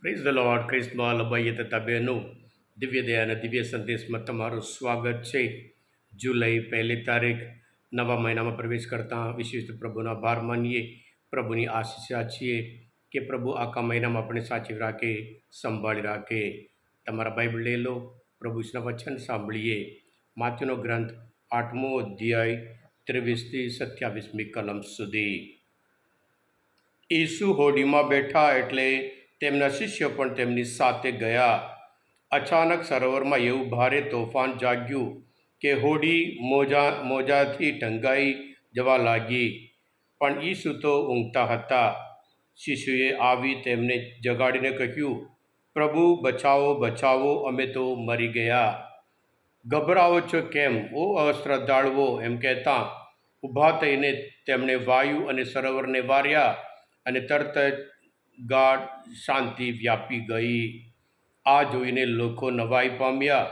Praise the lord ક્રિસ્મા લબાઈએ તથા બહેનો દિવ્ય દયા અને દિવ્ય સંદેશમાં તમારું સ્વાગત છે. જુલાઈ પહેલી તારીખ, નવા મહિનામાં પ્રવેશ કરતાં વિશિષ્ટ પ્રભુનો આભાર માનીએ. પ્રભુની આશીષા છીએ કે પ્રભુ આખા મહિનામાં આપણે સાચવી રાખે, સંભાળી રાખે. તમારા બાઇબલ લઈ લો પ્રભુના વચન સાંભળીએ. માથુનો ગ્રંથ આઠમો અધ્યાય, ત્રેવીસથી સત્યાવીસમી કલમ સુધી. ઈસુ હોડીમાં બેઠા એટલે તેમના શિષ્યો પણ તેમની સાથે ગયા. અચાનક સરોવરમાં એવું ભારે તોફાન જાગ્યું કે હોડી મોજા, મોજાથી ઢંગાઈ જવા લાગી, પણ ઈસુ તો ઊંઘતા હતા. શિશુએ આવી તેમને જગાડીને કહ્યું, પ્રભુ, બચાવો બચાવો, અમે તો મરી ગયા. ગભરાવો છો કેમ? ઓ અશ્રદ્ધાળુઓ, એમ કહેતા ઊભા થઈને તેમણે વાયુ અને સરોવરને વાર્યા અને તરત જ ગાઢ શાંતિ વ્યાપી ગઈ. આ જોઈને લોકો નવાઈ પામ્યા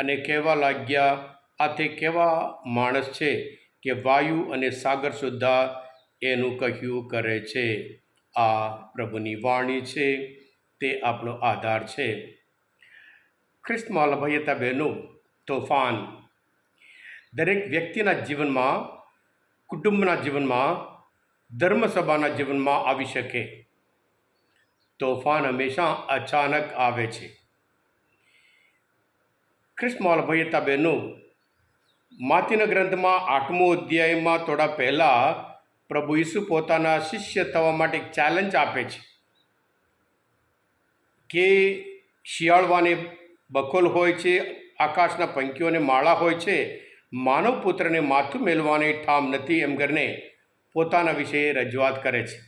અને કહેવા લાગ્યા આ તે કેવા માણસ છે કે વાયુ અને સાગર સુદ્ધા એનું કહ્યું કરે છે? આ પ્રભુની વાણી છે, તે આપણો આધાર છે. ખ્રિસ્ત લભાયતા બહેનો, તોફાન. દરેક વ્યક્તિના જીવનમાં, કુટુંબના જીવનમાં, ધર્મસભાના જીવનમાં આવી શકે. તોફાન હંમેશા અચાનક આવે છે. ભૈયતા બહેનો, માતીના ગ્રંથમાં આઠમો અધ્યાયમાં થોડા પહેલાં પ્રભુ ઈસુ પોતાના શિષ્ય થવા માટે ચેલેન્જ આપે છે. કે શિયાળવાને બકોલ હોય છે, આકાશના પંખીઓને માળા હોય છે, માનવ પુત્રને માથું મેળવાની ઠામ નથી એમ કરીને પોતાના વિશે રજૂઆત કરે છે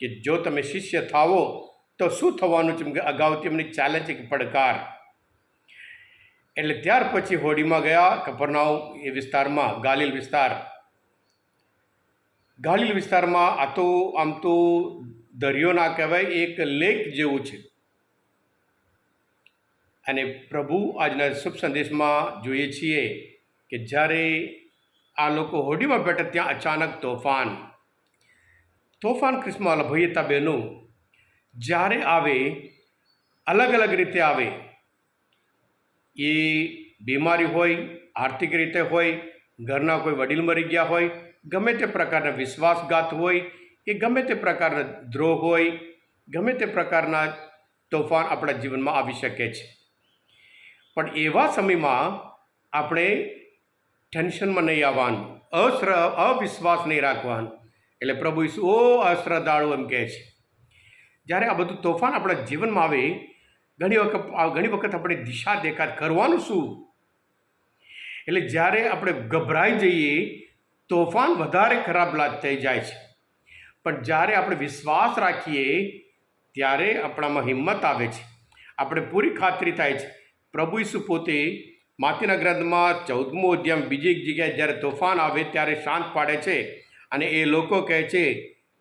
કે જો તમે શિષ્ય થાવો તો શું થવાનું છે? કે અગાઉથી એમની છે કે પડકાર. એટલે ત્યાર પછી હોડીમાં ગયા કપરનાવ એ વિસ્તારમાં, ગાલિલ વિસ્તાર. ગાલિલ વિસ્તારમાં આ તો, આમ તો દરિયો ના કહેવાય, એક લેક જેવું છે. અને પ્રભુ આજના શુભ સંદેશમાં જોઈએ છીએ કે જ્યારે આ લોકો હોડીમાં બેઠા ત્યાં અચાનક તોફાન. તોફાન ક્રિસ્મા લભયતા બહેનો જ્યારે આવે, અલગ અલગ રીતે આવે. એ બીમારી હોય, આર્થિક રીતે હોય, ઘરના કોઈ વડીલ મરી ગયા હોય, ગમે તે પ્રકારના વિશ્વાસઘાત હોય કે ગમે તે પ્રકારના દ્રોહ હોય, ગમે તે પ્રકારના તોફાન આપણા જીવનમાં આવી શકે છે. પણ એવા સમયમાં આપણે ટેન્શનમાં નહીં આવવાનું, અશ્ર, અવિશ્વાસ નહીં રાખવાનું. એટલે પ્રભુ ઈસુ, ઓ અશ્રદ્ધાળુ એમ કહે છે. જ્યારે આ બધું તોફાન આપણા જીવનમાં આવે, ઘણી વખત ઘણી વખત આપણે દિશા દેખાદ કરવાનું શું? એટલે જ્યારે આપણે ગભરાઈ જઈએ, તોફાન વધારે ખરાબ લાગ થઈ જાય છે. પણ જ્યારે આપણે વિશ્વાસ રાખીએ, ત્યારે આપણામાં હિંમત આવે છે. આપણે પૂરી ખાતરી થાય છે. પ્રભુ ઈસુ પોતે માતીના ગ્રંથમાં ચૌદમો અધ્યાય બીજી એક જગ્યાએ જ્યારે તોફાન આવે ત્યારે શાંત પાડે છે અને એ લોકો કહે છે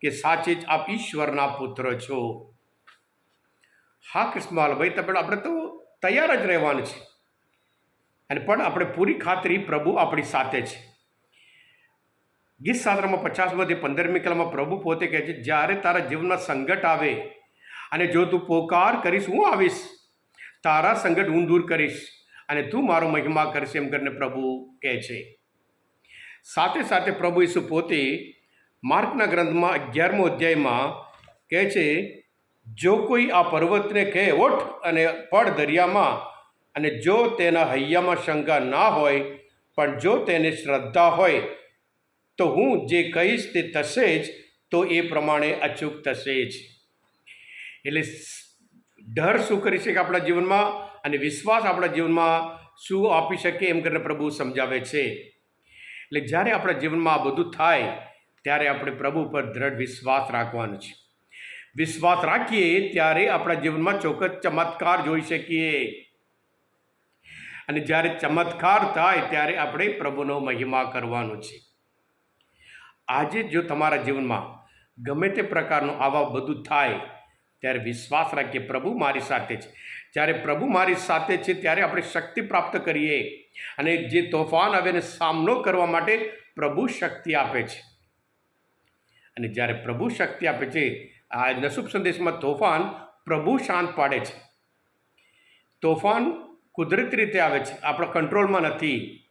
કે સાચે જ આપ ઈશ્વરના પુત્ર છો. હા કૃષ્ણમાલ ભાઈ તમે આપણે તો તૈયાર જ રહેવાનું છે. અને પણ આપણે પૂરી ખાતરી પ્રભુ આપણી સાથે છે. ગીત શાસ્ત્રમાં પચાસમાંથી પંદરમી કલામાં પ્રભુ પોતે કહે છે, જ્યારે તારા જીવનમાં સંકટ આવે અને જો તું પોકાર કરીશ, હું આવીશ. તારા સંકટ હું દૂર કરીશ અને તું મારો મહિમા કરીશ, એમ કરીને પ્રભુ કહે છે. સાથે સાથે પ્રભુ ઈસુ પોતે માર્કના ગ્રંથમાં અગિયારમો અધ્યાયમાં કહે છે, જો કોઈ આ પર્વતને કહે, ઓઠ અને પડ દરિયામાં અને જો તેના હૈયામાં શંકા ના હોય, પણ જો તેને શ્રદ્ધા હોય, તો હું જે કહીશ તે થશે જ, તો એ પ્રમાણે અચૂક થશે જ. એટલે ડર શું કરી શકે આપણા જીવનમાં અને વિશ્વાસ આપણા જીવનમાં શું આપી શકે એમ કરીને પ્રભુ સમજાવે છે. એટલે જ્યારે આપણા જીવનમાં આ બધું થાય ત્યારે આપણે પ્રભુ પર દ્રઢ વિશ્વાસ રાખવાનો છે. વિશ્વાસ રાખીએ ત્યારે આપણા જીવનમાં ચોક્કસ ચમત્કાર જોઈ શકીએ. અને જ્યારે ચમત્કાર થાય ત્યારે આપણે પ્રભુનો મહિમા કરવાનો છે. આજે જો તમારા જીવનમાં ગમે તે પ્રકારનું આવા બધું થાય, ત્યારે વિશ્વાસ રાખીએ પ્રભુ મારી સાથે છે. જ્યારે પ્રભુ મારી સાથે છે ત્યારે આપણે શક્તિ પ્રાપ્ત કરીએ. અને જે તોફાન આવે સામનો કરવા માટે પ્રભુ શક્તિ આપે છે. અને જ્યારે પ્રભુ શક્તિ આપે છે આ નશુભ સંદેશમાં તોફાન પ્રભુ શાંત પાડે છે. તોફાન કુદરતી રીતે આવે છે, આપણા કંટ્રોલમાં નથી.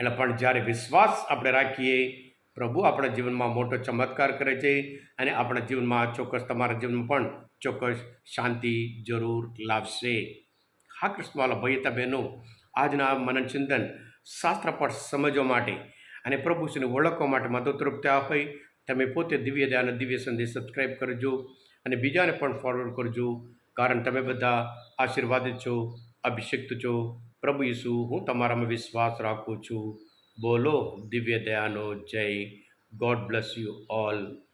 એટલે પણ જ્યારે વિશ્વાસ આપણે રાખીએ, પ્રભુ આપણા જીવનમાં મોટો ચમત્કાર કરે છે અને આપણા જીવનમાં ચોક્કસ તમારા જીવનમાં પણ ચોક્કસ શાંતિ જરૂર લાવશે. હા, કૃષ્ણવાલા ભાઈ બહેનો, આજના મનન ચિંતન શાસ્ત્ર પર સમજવા માટે અને પ્રભુશ્રીને ઓળખવા માટે મદદરૂપ થયા હોય, તમે પોતે દિવ્ય દયાના દિવ્ય સંદેશ સબસ્ક્રાઈબ કરજો અને બીજાને પણ ફોરવર્ડ કરજો. કારણ તમે બધા આશીર્વાદિત છો, અભિષિક્ત છો. પ્રભુ ઈસુ, હું તમારામાં વિશ્વાસ રાખું છું. બોલો દિવ્ય દયાનો જય. God bless you all